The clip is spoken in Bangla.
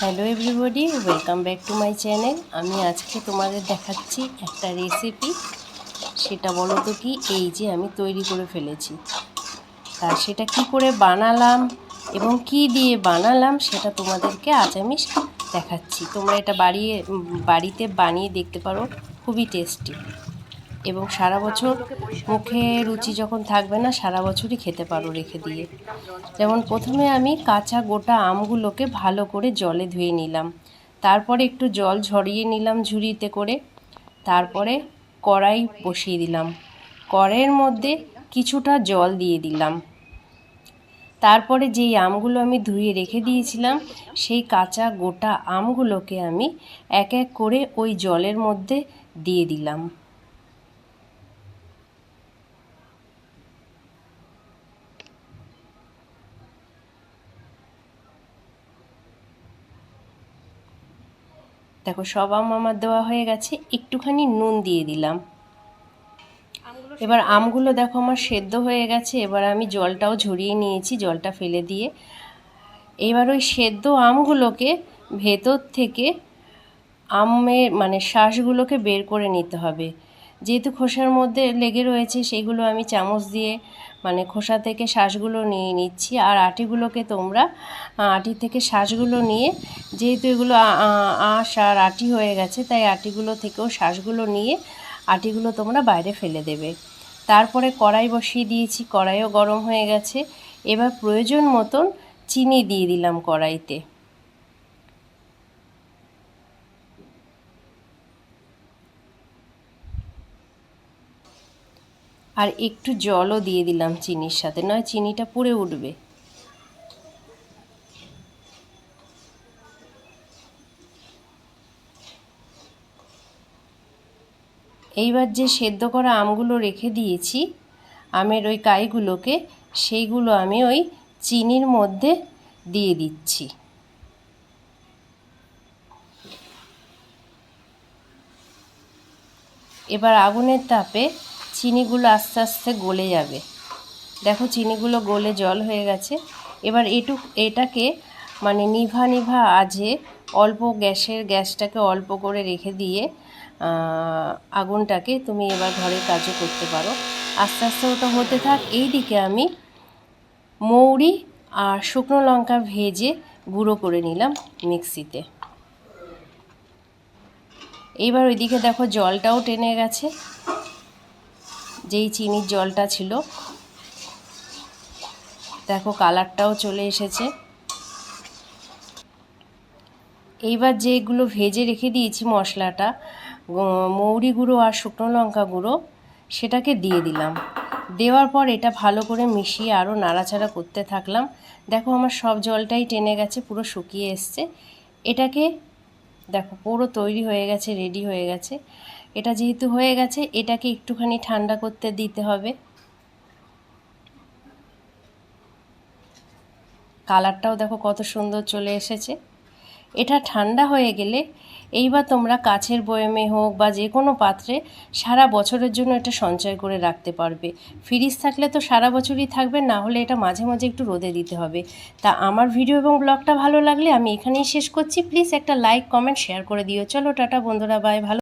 Hello everybody welcome back to my channel আমি আজকে তোমাদের দেখাচ্ছি একটা রেসিপি সেটা বলো তো কি? এই যে আমি তৈরি করে ফেলেছি। তা সেটা কি করে বানালাম এবং কি দিয়ে বানালাম সেটা তোমাদেরকে আজ আমি দেখাচ্ছি। তোমরা এটা বাড়িয়ে বাড়িতে বানিয়ে দেখতে পারো। খুবই টেস্টি এবং সারা বছর মুখে রুচি যখন থাকবে না, সারা বছরই খেতে পারো রেখে দিয়ে। যেমন প্রথমে আমি কাঁচা গোটা আমগুলোকে ভালো করে জলে ধুয়ে নিলাম। তারপরে একটু জল ঝরিয়ে নিলাম ঝুড়িতে করে। তারপরে কড়াই বসিয়ে দিলাম। কড়াইয়ের মধ্যে কিছুটা জল দিয়ে দিলাম। তারপরে যেই আমগুলো আমি ধুয়ে রেখে দিয়েছিলাম, সেই কাঁচা গোটা আমগুলোকে আমি এক এক করে ওই জলের মধ্যে দিয়ে দিলাম। দেখো সব আম আমার দেওয়া হয়ে গেছে। একটুখানি নুন দিয়ে দিলাম। এবার আমগুলো দেখো আমার সেদ্ধ হয়ে গেছে। এবার আমি জলটাও ঝরিয়ে নিয়েছি জলটা ফেলে দিয়ে। এবার ওই সেদ্ধ আমগুলোকে ভেতর থেকে আমের মানে শ্বাসগুলোকে বের করে নিতে হবে। যেহেতু খোসার মধ্যে লেগে রয়েছে সেগুলো আমি চামচ দিয়ে মানে খোসা থেকে শ্বাসগুলো নিয়ে নিচ্ছি। আর আটিগুলোকে তোমরা আটি থেকে শ্বাসগুলো নিয়ে, যেহেতু এগুলো আঁশ আর আটি হয়ে গেছে, তাই আটিগুলো থেকেও শ্বাসগুলো নিয়ে আটিগুলো তোমরা বাইরে ফেলে দেবে। তারপরে কড়াই বসিয়ে দিয়েছি, কড়াইও গরম হয়ে গেছে। এবার প্রয়োজন মতন চিনি দিয়ে দিলাম কড়াইতে। আর একটু জলও দিয়ে দিলাম চিনির সাথে, নয় চিনিটা পুড়ে উঠবে। এইবার যে সেদ্ধ করা আমগুলো রেখে দিয়েছি, আমের ওই কাইগুলোকে, সেইগুলো আমি ওই চিনির মধ্যে দিয়ে দিচ্ছি। এবার আগুনের তাপে চিনিগুলো আস্তে আস্তে গলে যাবে। দেখো চিনিগুলো গলে জল হয়ে গেছে। এবার এটু এটাকে মানে নিভা নিভা আজে অল্প গ্যাসের, গ্যাসটাকে অল্প করে রেখে দিয়ে আগুনটাকে তুমি এবার ঘরের কাজও করতে পারো। আস্তে আস্তে ওটা হতে থাক। এই দিকে আমি মৌরি আর শুকনো লঙ্কা ভেজে গুঁড়ো করে নিলাম মিক্সিতে। এইবার ওইদিকে দেখো জলটাও টেনে গেছে। যেই চিনির জলটা ছিল। দেখো কালারটাও চলে এসেছে। এইবার যেগুলো ভেজে রেখে দিয়েছি মশলাটা মৌরি গুঁড়ো আর শুকনো লঙ্কা গুঁড়ো, সেটাকে দিয়ে দিলাম। দেওয়ার পর এটা ভালো করে মিশিয়ে আরও নাড়াচাড়া করতে থাকলাম। দেখো আমার সব জলটাই টেনে গেছে, পুরো শুকিয়ে এসছে। এটাকে, দেখো পুরো তৈরি হয়ে গেছে রেডি হয়ে গেছে। এটা যেহেতু হয়ে গেছে, এটাকে একটুখানি ঠান্ডা করতে দিতে হবে। কালারটাও দেখো কত সুন্দর চলে এসেছে। এটা ঠান্ডা হয়ে গেলে এইবার তোমরা কাছের বয়মে হোক বা যে কোনো পাত্রে সারা বছরের জন্য এটা সঞ্চয় করে রাখতে পারবে। ফ্রিজ থাকলে তো সারা বছরই থাকবে, না হলে এটা মাঝে মাঝে একটু রোদে দিতে হবে। তা আমার ভিডিও এবং ব্লগটা ভালো লাগলে আমি এখানেই শেষ করছি। প্লিজ একটা লাইক, কমেন্ট, শেয়ার করে দিও। চলো, টাটা বন্ধুরা, বাই, ভালো